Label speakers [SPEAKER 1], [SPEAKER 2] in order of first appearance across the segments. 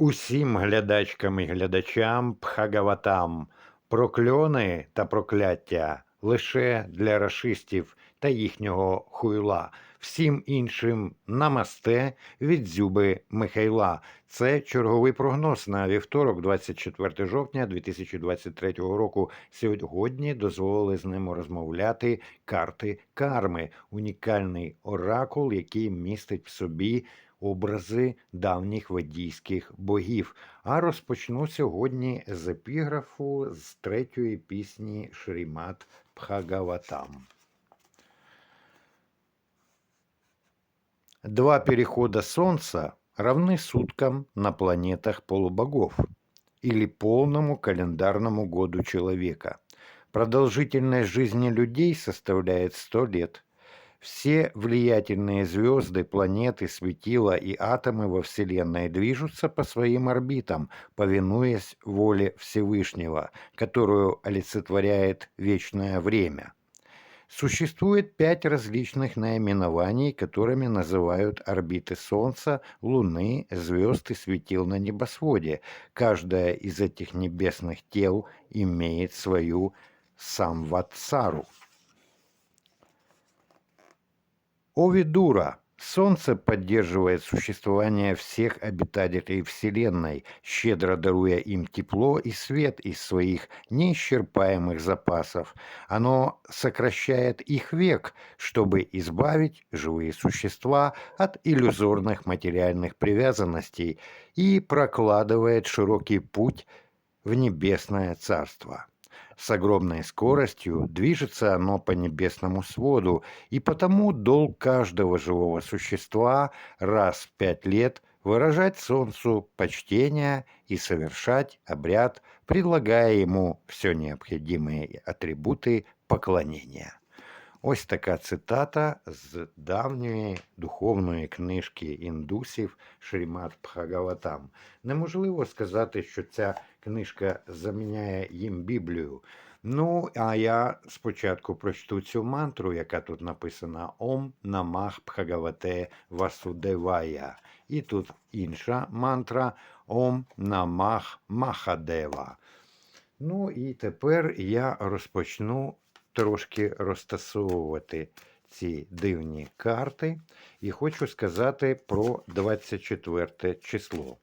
[SPEAKER 1] Усім глядачкам і глядачам Пхагаватам, прокльони та прокляття лише для рашистів та їхнього хуйла. Всім іншим намасте від Дзюби Михайла. Це черговий прогноз на вівторок, 24 жовтня 2023 року. Сьогодні дозволили з ним розмовляти карти карми, унікальний оракул, який містить в собі образи давніх ведійських богів. А розпочну сьогодні з епіграфу з третьої пісні Шрімат Пхагаватам. Два перехода Солнца равны суткам на планетах полубогов или полному календарному году человека. Продолжительность жизни людей составляет 100 лет. все влиятельные звезды, планеты, светила и атомы во Вселенной движутся по своим орбитам, повинуясь воле Всевышнего, которую олицетворяет вечное время. Существует пять различных наименований, которыми называют орбиты Солнца, Луны, звезд и светил на небосводе. Каждая из этих небесных тел имеет свою самватсару. Овидура. Солнце поддерживает существование всех обитателей Вселенной, щедро даруя им тепло и свет из своих неисчерпаемых запасов. Оно сокращает их век, чтобы избавить живые существа от иллюзорных материальных привязанностей и прокладывает широкий путь в небесное царство. С огромной скоростью движется оно по небесному своду, и потому долг каждого живого существа раз в пять лет выражать Солнцу почтение и совершать обряд, предлагая ему все необходимые атрибуты поклонения. Ось така цитата з давньої духовної книжки індусів Шрімат Пхагаватам. Неможливо сказати, що ця книжка заміняє їм Біблію. Ну, а я спочатку прочту цю мантру, яка тут написана Ом Намах Пхагавате Васудевая. І тут інша мантра Ом Намах Махадева. Ну і тепер я розпочну трошки розтасовувати ці дивні карти. І хочу сказати про 24 число.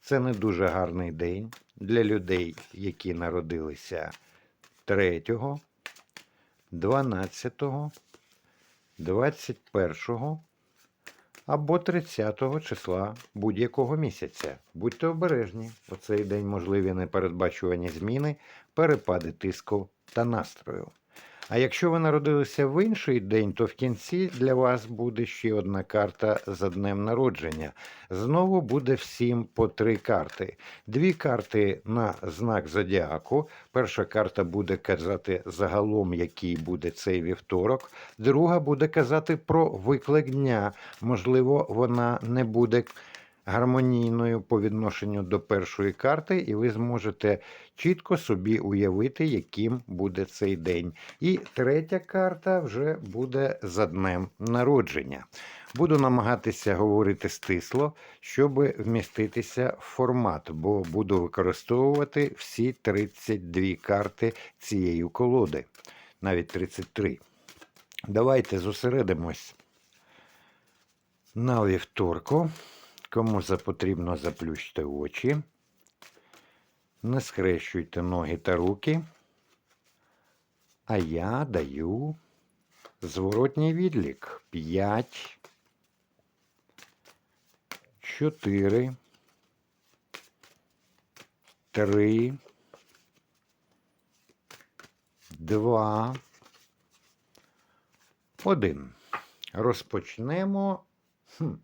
[SPEAKER 1] Це не дуже гарний день для людей, які народилися 3, 12, 21 або 30 числа будь-якого місяця. Будьте обережні, у цей день можливі непередбачувані зміни, перепади тиску та настрою. А якщо ви народилися в інший день, то в кінці для вас буде ще одна карта за днем народження. Знову буде всім по три карти. Дві карти на знак зодіаку. Перша карта буде казати загалом, який буде цей вівторок. Друга буде казати про виклик дня. Можливо, вона не буде гармонійною по відношенню до першої карти, і ви зможете чітко собі уявити, яким буде цей день. І третя карта вже буде за днем народження. Буду намагатися говорити стисло, щоб вміститися в формат, бо буду використовувати всі 32 карти цієї колоди, навіть 33. Давайте зосередимось на вівторку. Кому потрібно, заплющте очі, не схрещуйте ноги та руки, а я даю зворотній відлік. 5, 4, 3, 2, 1. Розпочнемо. Хм.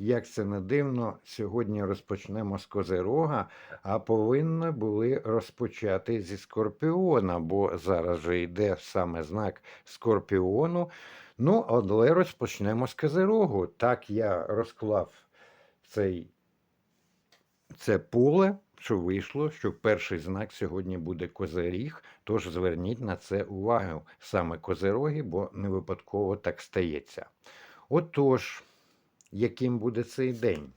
[SPEAKER 1] Як це не дивно, сьогодні розпочнемо з Козирога, а повинні були розпочати зі Скорпіона, бо зараз же йде саме знак Скорпіону. Ну, але розпочнемо з Козирогу. Так я розклав цей, це поле, що вийшло, що перший знак сьогодні буде Козиріг, тож зверніть на це увагу саме Козироги, бо не випадково так стається. Отож яким буде цей день.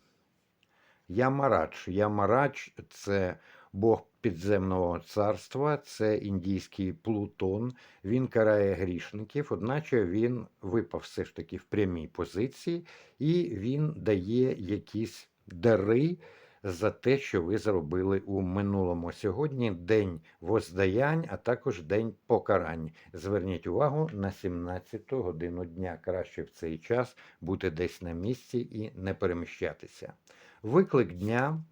[SPEAKER 1] Ямарач. Ямарач це Бог підземного царства, це індійський Плутон. Він карає грішників, одначе він випав все ж таки в прямій позиції, і він дає якісь дари за те, що ви зробили у минулому. Сьогодні день воздаянь, а також день покарань. Зверніть увагу на 17 годину дня. Краще в цей час бути десь на місці і не переміщатися. Виклик дня.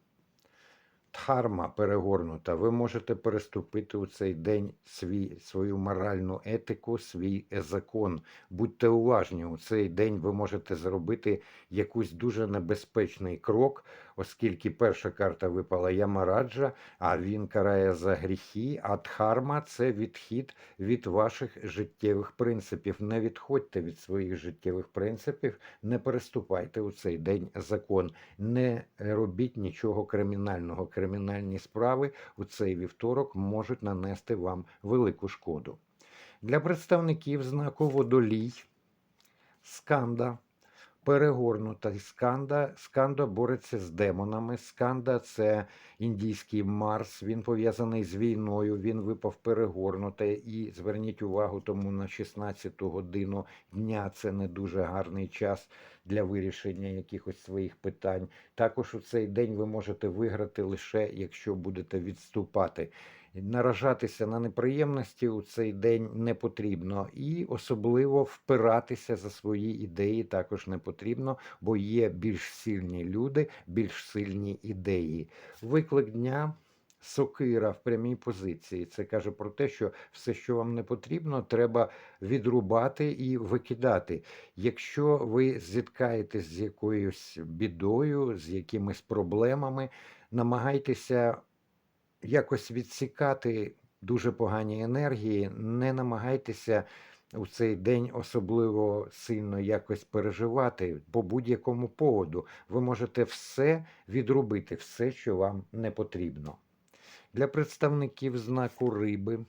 [SPEAKER 1] Дхарма перегорнута. Ви можете переступити у цей день свій, свою моральну етику, свій закон. Будьте уважні, у цей день ви можете зробити якийсь дуже небезпечний крок, оскільки перша карта випала Ямараджа, а він карає за гріхи, а дхарма це відхід від ваших життєвих принципів. Не відходьте від своїх життєвих принципів, не переступайте у цей день закон, не робіть нічого кримінального. Кримінальні справи у цей вівторок можуть нанести вам велику шкоду. Для представників знаку водолій сканда перегорнута сканда. Сканда бореться з демонами. Сканда це індійський Марс. Він пов'язаний з війною. Він випав перегорнуте. І зверніть увагу, тому на 16 годину дня це не дуже гарний час для вирішення якихось своїх питань. Також у цей день ви можете виграти лише якщо будете відступати. Наражатися на неприємності у цей день не потрібно, і особливо впиратися за свої ідеї також не потрібно, бо є більш сильні люди, більш сильні ідеї. Виклик дня. Сокира в прямій позиції. Це каже про те, що все, що вам не потрібно, треба відрубати і викидати. Якщо ви зіткаєтесь з якоюсь бідою, з якимись проблемами, намагайтеся якось відсікати дуже погані енергії, не намагайтеся у цей день особливо сильно якось переживати по будь-якому поводу. Ви можете все відрубити, все, що вам не потрібно. Для представників знаку риби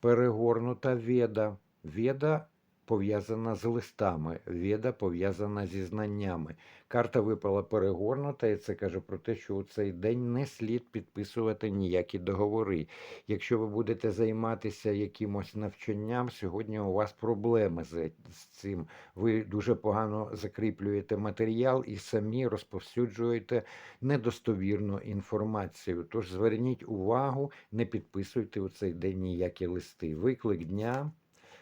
[SPEAKER 1] перегорнута веда. Веда пов'язана з листами, веда пов'язана зі знаннями. Карта випала перегорнута, і це каже про те, що у цей день не слід підписувати ніякі договори. Якщо ви будете займатися якимось навчанням, сьогодні у вас проблеми з цим. Ви дуже погано закріплюєте матеріал і самі розповсюджуєте недостовірну інформацію. Тож зверніть увагу, не підписуйте у цей день ніякі листи. Виклик дня.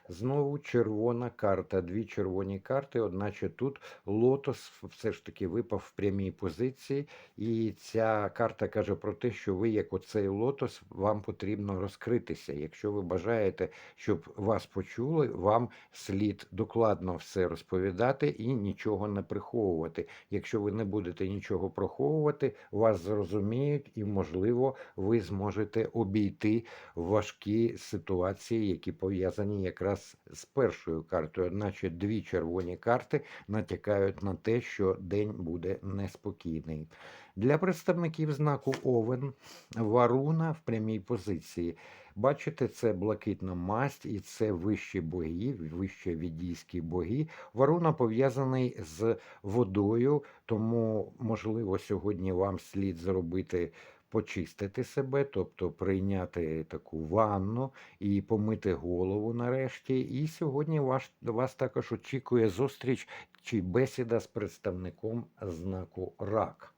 [SPEAKER 1] Знову червона карта, дві червоні карти, одначе тут лотос все ж таки випав в прямій позиції, і ця карта каже про те, що ви, як оцей лотос, вам потрібно розкритися. Якщо ви бажаєте, щоб вас почули, вам слід докладно все розповідати і нічого не приховувати. Якщо ви не будете нічого приховувати, вас зрозуміють, і, можливо, ви зможете обійти важкі ситуації, які пов'язані якраз з першою картою, одначе дві червоні карти натякають на те, що день буде неспокійний. Для представників знаку Овен Варуна в прямій позиції. Бачите, це блакитна масть і це вищі боги, вище відійські боги. Варуна пов'язаний з водою, тому, можливо, сьогодні вам слід зробити почистити себе, тобто прийняти таку ванну і помити голову нарешті. І сьогодні вас, вас також очікує зустріч чи бесіда з представником знаку рак.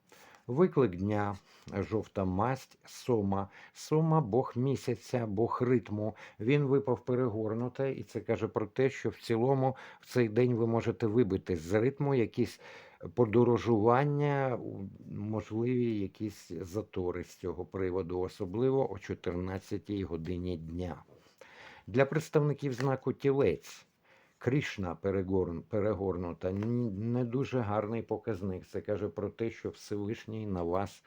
[SPEAKER 1] Виклик дня, жовта масть, сома. Сома Бог місяця, Бог ритму. Він випав перегорнуте, і це каже про те, що в цілому в цей день ви можете вибити з ритму якісь подорожування, можливі якісь затори з цього приводу, особливо о 14 годині дня. Для представників знаку тілець. Крішна перегорнута, не дуже гарний показник. Це каже про те, що Всевишній на вас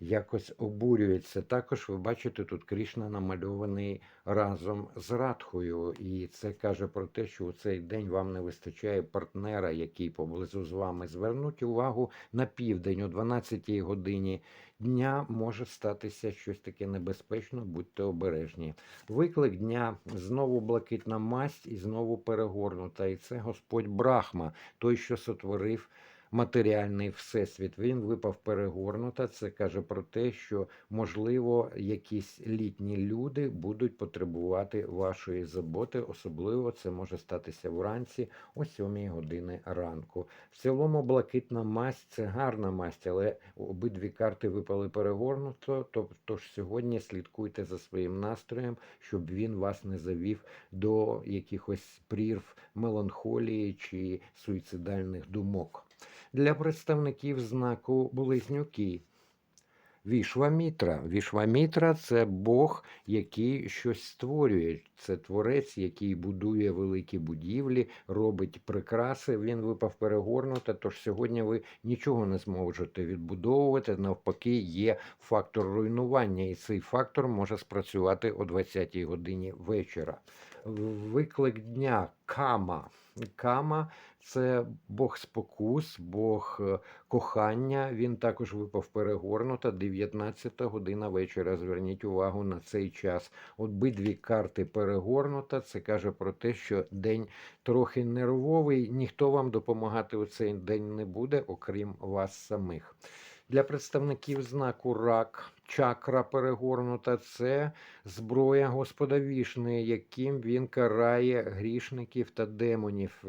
[SPEAKER 1] якось обурюється. Також ви бачите, тут Крішна намальований разом з Радхою, і це каже про те, що у цей день вам не вистачає партнера, який поблизу з вами. Звернуть увагу на південь, о 12-й годині дня може статися щось таке небезпечне, будьте обережні. Виклик дня знову блакитна масть і знову перегорнута. І це Господь Брахма, той, що сотворив матеріальний всесвіт. Він випав перегорнута. Це каже про те, що можливо якісь літні люди будуть потребувати вашої заботи. Особливо це може статися вранці о 7 години ранку. В цілому блакитна масть це гарна масть, але обидві карти випали перегорнуто. Тож сьогодні слідкуйте за своїм настроєм, щоб він вас не завів до якихось прірв меланхолії чи суїцидальних думок. Для представників знаку близнюки. Вішвамітра. Вішвамітра це Бог, який щось створює. Це творець, який будує великі будівлі, робить прикраси. Він випав перегорнуто. Тож сьогодні ви нічого не зможете відбудовувати. Навпаки, є фактор руйнування, і цей фактор може спрацювати о 20-й годині вечора. Виклик дня Кама. Кама це Бог спокус, Бог е, кохання. Він також випав перегорнуто 19 година вечора. Зверніть увагу на цей час. Обидві карти перегорнута. Це каже про те, що день трохи нервовий. Ніхто вам допомагати у цей день не буде, окрім вас самих. Для представників знаку рак чакра перегорнута це зброя Господа Вішни, яким він карає грішників та демонів.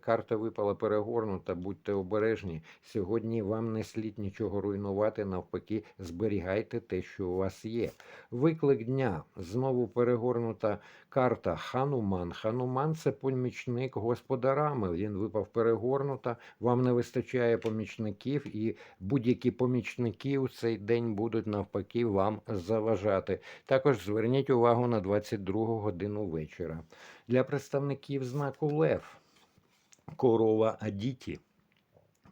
[SPEAKER 1] Карта випала перегорнута, будьте обережні. Сьогодні вам не слід нічого руйнувати, навпаки, зберігайте те, що у вас є. Виклик дня знову перегорнута карта Хануман. Хануман це помічник Господа Рами. Він випав перегорнута. Вам не вистачає помічників, і будь-які помічники у цей день будуть навпаки вам заважати. Також зверніть увагу на 22 годину вечора. Для представників знаку Лев корова Адіті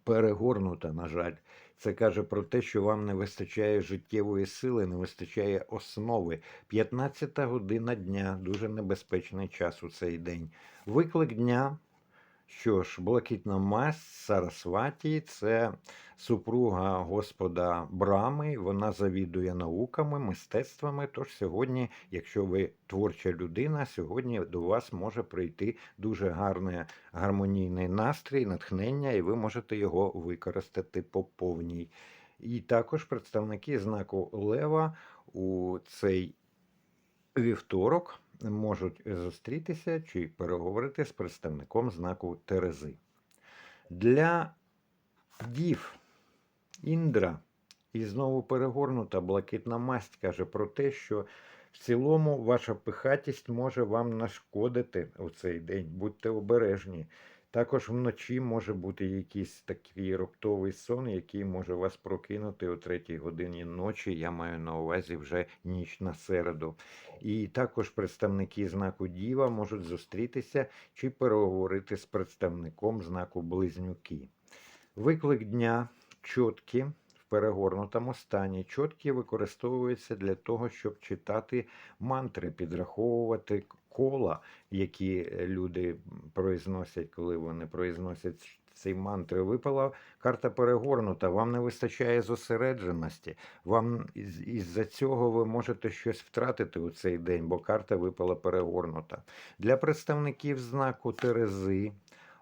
[SPEAKER 1] перегорнута, на жаль. Це каже про те, що вам не вистачає життєвої сили, не вистачає основи. 15 година дня дуже небезпечний час у цей день. Виклик дня. Що ж, блакитна масть Сарасваті це супруга Господа Брами. Вона завідує науками, мистецтвами. Тож сьогодні, якщо ви творча людина, сьогодні до вас може прийти дуже гарний гармонійний настрій, натхнення, і ви можете його використати по повній. І також представники знаку Лева у цей вівторок можуть зустрітися чи переговорити з представником знаку Терези. Для дів Індра і знову перегорнута блакитна масть каже про те, що в цілому ваша пихатість може вам нашкодити у цей день. Будьте обережні. Також вночі може бути якийсь такий раптовий сон, який може вас прокинути о третій годині ночі. Я маю на увазі вже ніч на середу. І також представники знаку Діва можуть зустрітися чи переговорити з представником знаку Близнюки. Виклик дня чотки в перегорнутому стані. Чотки використовуються для того, щоб читати мантри, підраховувати кола, які люди произносять, коли вони произносять цей мантри. Випала карта перегорнута, вам не вистачає зосередженості. Вам із- із-за цього ви можете щось втратити у цей день, бо карта випала перегорнута. Для представників знаку Терези.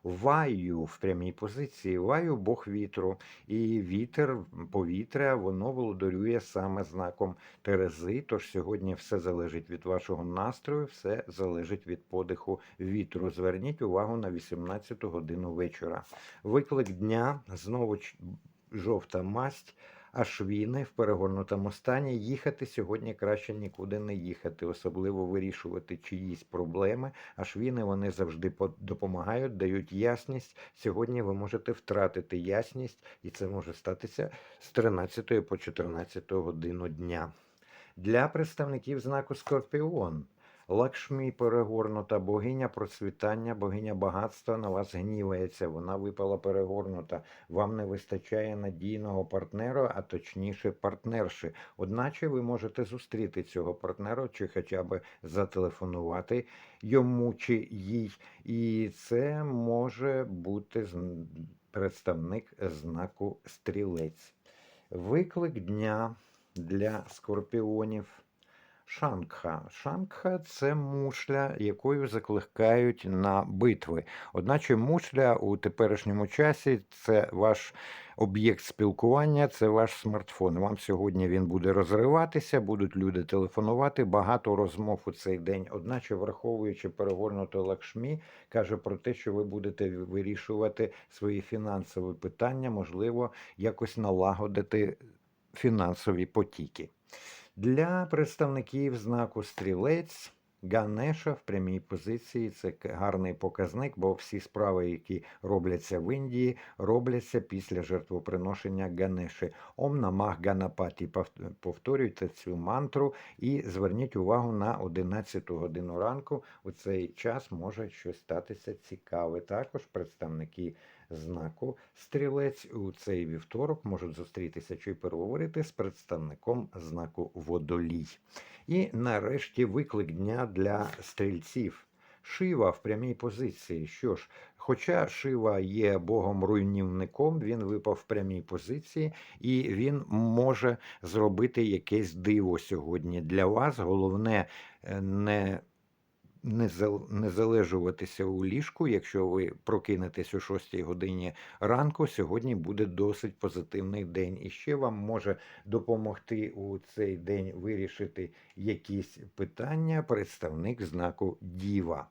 [SPEAKER 1] Ваю в прямій позиції, ваю Бог вітру, і вітер, повітря, воно володарює саме знаком Терези. Тож сьогодні все залежить від вашого настрою, все залежить від подиху вітру. Зверніть увагу на 18 годину вечора. Виклик дня знову жовта масть. А швіни в перегорнутому стані їхати сьогодні краще нікуди не їхати, особливо вирішувати чиїсь проблеми. А швіни вони завжди по- допомагають, дають ясність. Сьогодні ви можете втратити ясність, і це може статися з 13 по 14 годину дня. Для представників знаку Скорпіон. Лакшмі перегорнута, богиня процвітання, богиня багатства на вас гнівається. Вона випала перегорнута. Вам не вистачає надійного партнера, а точніше партнерши. Одначе ви можете зустріти цього партнера, чи хоча б зателефонувати йому чи їй. І це може бути представник знаку стрілець. Виклик дня для скорпіонів. Шангха. Шангха це мушля, якою закликають на битви. Одначе мушля у теперішньому часі це ваш об'єкт спілкування, це ваш смартфон. Вам сьогодні він буде розриватися, будуть люди телефонувати. Багато розмов у цей день. Одначе, враховуючи перегорнуто лакшмі, каже про те, що ви будете вирішувати свої фінансові питання, можливо, якось налагодити фінансові потіки. Для представників знаку стрілець Ганеша в прямій позиції це гарний показник, бо всі справи, які робляться в Індії, робляться після жертвоприношення Ганеші. Ом намах Ганапаті. Повторюйте цю мантру і зверніть увагу на 11 годину ранку. У цей час може щось статися цікаве. Також представники знаку стрілець у цей вівторок можуть зустрітися чи переговорити з представником знаку водолій. І нарешті виклик дня для стрільців. Шива в прямій позиції. Що ж, хоча Шива є богом руйнівником, він випав в прямій позиції, і він може зробити якесь диво сьогодні для вас. Головне е, не не, зал- не залежуватися у ліжку, якщо ви прокинетесь о 6 годині ранку, сьогодні буде досить позитивний день. І ще вам може допомогти у цей день вирішити якісь питання представник знаку Діва.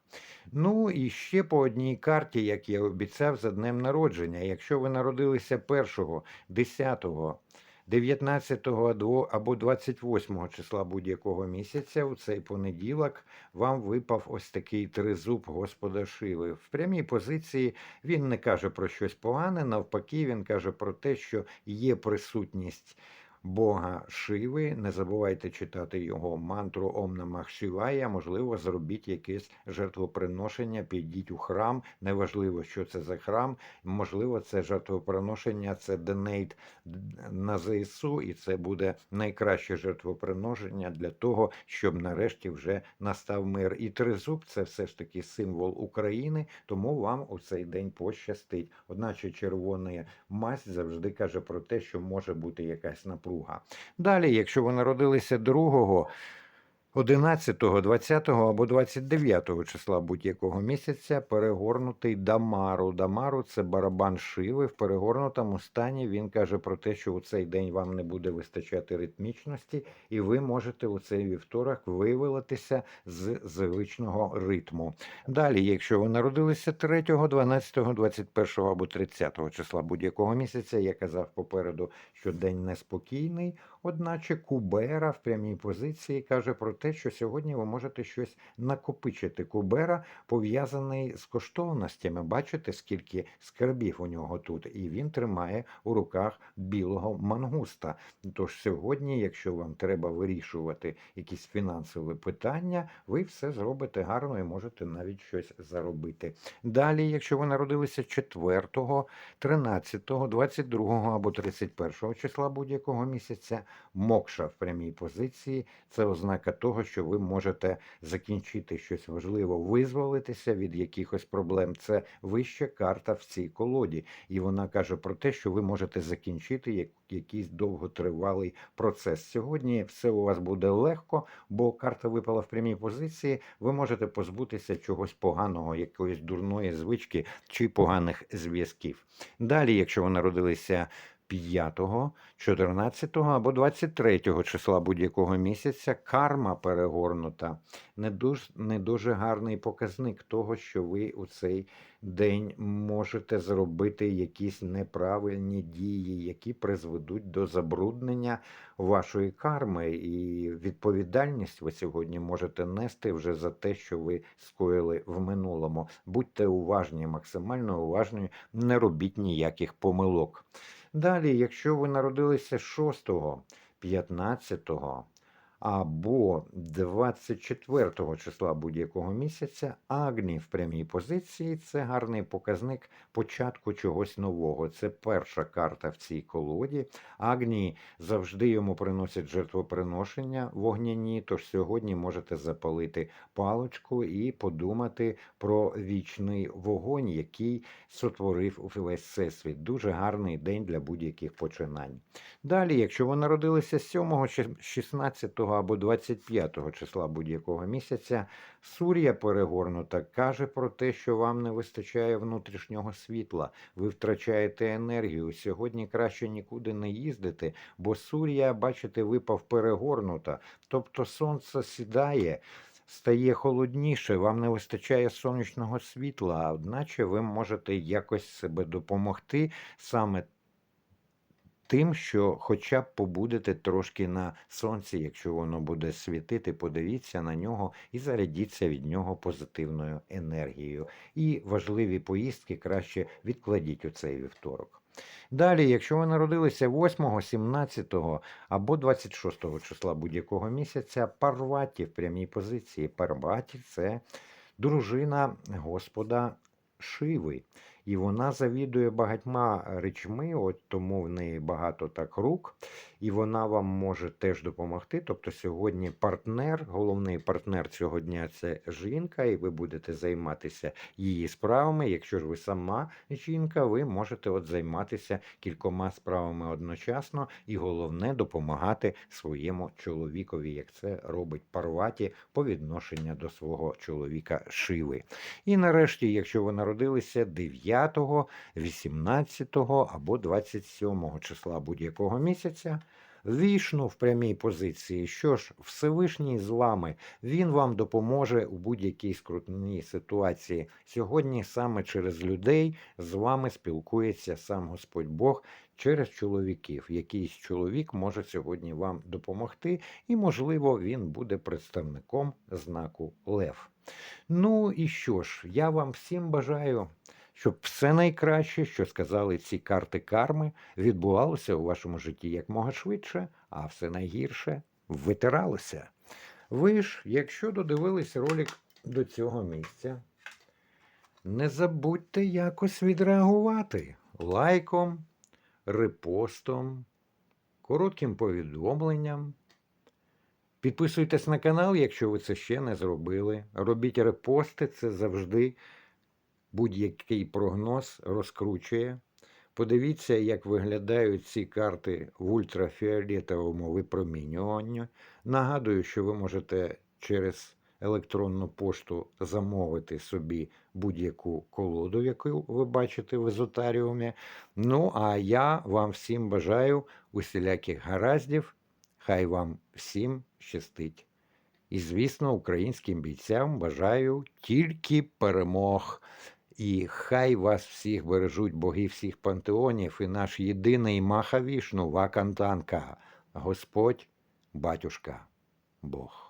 [SPEAKER 1] Ну і ще по одній карті, як я обіцяв, за днем народження. Якщо ви народилися 1, 10, 19 адво- або 28 числа будь-якого місяця, у цей понеділок вам випав ось такий тризуб Господа Шиви. В прямій позиції він не каже про щось погане, навпаки, він каже про те, що є присутність. Бога Шиви, не забувайте читати його мантру Ом Намах Шивая. Можливо, зробіть якесь жертвоприношення, підіть у храм. Неважливо, що це за храм. Можливо, це жертвоприношення, це донейт на ЗСУ, і це буде найкраще жертвоприношення для того, щоб нарешті вже настав мир. І тризуб це все ж таки символ України, тому вам у цей день пощастить. Одначе червона масть завжди каже про те, що може бути якась напруга. Далі, якщо ви народилися 2 11, 20 або 29 числа будь-якого місяця перегорнутий Дамару. Дамару це барабан шиви. В перегорнутому стані він каже про те, що у цей день вам не буде вистачати ритмічності, і ви можете у цей вівторок вивелитися з звичного ритму. Далі, якщо ви народилися 3, 12, 21 або 30 числа будь-якого місяця, я казав попереду, що день неспокійний. Одначе Кубера в прямій позиції каже про те, що сьогодні ви можете щось накопичити. Кубера пов'язаний з коштовностями. Бачите, скільки скарбів у нього тут, і він тримає у руках білого мангуста. Тож сьогодні, якщо вам треба вирішувати якісь фінансові питання, ви все зробите гарно і можете навіть щось заробити. Далі, якщо ви народилися 4, 13, 22 або 31 числа будь-якого місяця, мокша в прямій позиції це ознака того, що ви можете закінчити щось важливе, визволитися від якихось проблем. Це вища карта в цій колоді, і вона каже про те, що ви можете закінчити як- якийсь довготривалий процес. Сьогодні все у вас буде легко, бо карта випала в прямій позиції. Ви можете позбутися чогось поганого, якоїсь дурної звички чи поганих зв'язків. Далі, якщо ви народилися 5, 14 або 23 числа будь-якого місяця, карма перегорнута. Не дуже, не дуже гарний показник того, що ви у цей день можете зробити якісь неправильні дії, які призведуть до забруднення вашої карми. І відповідальність ви сьогодні можете нести вже за те, що ви скоїли в минулому. Будьте уважні, максимально уважні, не робіть ніяких помилок. Далі, якщо ви народилися 6, 15 або 24 числа будь-якого місяця, Агні в прямій позиції це гарний показник початку чогось нового. Це перша карта в цій колоді. Агні завжди йому приносять жертвоприношення вогняні, тож сьогодні можете запалити палочку і подумати про вічний вогонь, який сотворив весь всесвіт. Дуже гарний день для будь-яких починань. Далі, якщо ви народилися 7, чи 16 або 25 числа будь-якого місяця Сур'я перегорнута каже про те, що вам не вистачає внутрішнього світла, ви втрачаєте енергію. Сьогодні краще нікуди не їздити, бо Сур'я, бачите, випав перегорнута. Тобто сонце сідає, стає холодніше, вам не вистачає сонячного світла, одначе ви можете якось себе допомогти саме тим, що хоча б побудете трошки на сонці, якщо воно буде світити, подивіться на нього і зарядіться від нього позитивною енергією. І важливі поїздки краще відкладіть у цей вівторок. Далі, якщо ви народилися 8, 17 або 26 числа будь-якого місяця, Парваті в прямій позиції. Парваті це дружина Господа Шиви. І вона завідує багатьма речми, от тому в неї багато так рук, і вона вам може теж допомогти. Тобто сьогодні партнер, головний партнер цього дня це жінка, і ви будете займатися її справами. Якщо ж ви сама жінка, ви можете от займатися кількома справами одночасно, і головне допомагати своєму чоловікові, як це робить Парваті по відношенню до свого чоловіка Шиви. І нарешті, якщо ви народилися 9, 18 або 27 числа будь-якого місяця, Вішну в прямій позиції. Що ж, Всевишній з вами, він вам допоможе у будь-якій скрутній ситуації. Сьогодні саме через людей з вами спілкується сам Господь Бог через чоловіків. Якийсь чоловік може сьогодні вам допомогти, і, можливо, він буде представником знаку Лев. Ну і що ж, я вам всім бажаю. Щоб все найкраще, що сказали ці карти карми, відбувалося у вашому житті якмога швидше, а все найгірше витиралося. Ви ж, якщо додивились ролик до цього місця, не забудьте якось відреагувати лайком, репостом, коротким повідомленням. Підписуйтесь на канал, якщо ви це ще не зробили. Робіть репости, це завжди будь-який прогноз розкручує. Подивіться, як виглядають ці карти в ультрафіолетовому випромінюванні. Нагадую, що ви можете через електронну пошту замовити собі будь-яку колоду, яку ви бачите в езотаріумі. Ну, а я вам всім бажаю усіляких гараздів. Хай вам всім щастить. І, звісно, українським бійцям бажаю тільки перемог. І хай вас всіх бережуть боги всіх пантеонів і наш єдиний Махавішну Вакантанка, Господь, батюшка, Бог.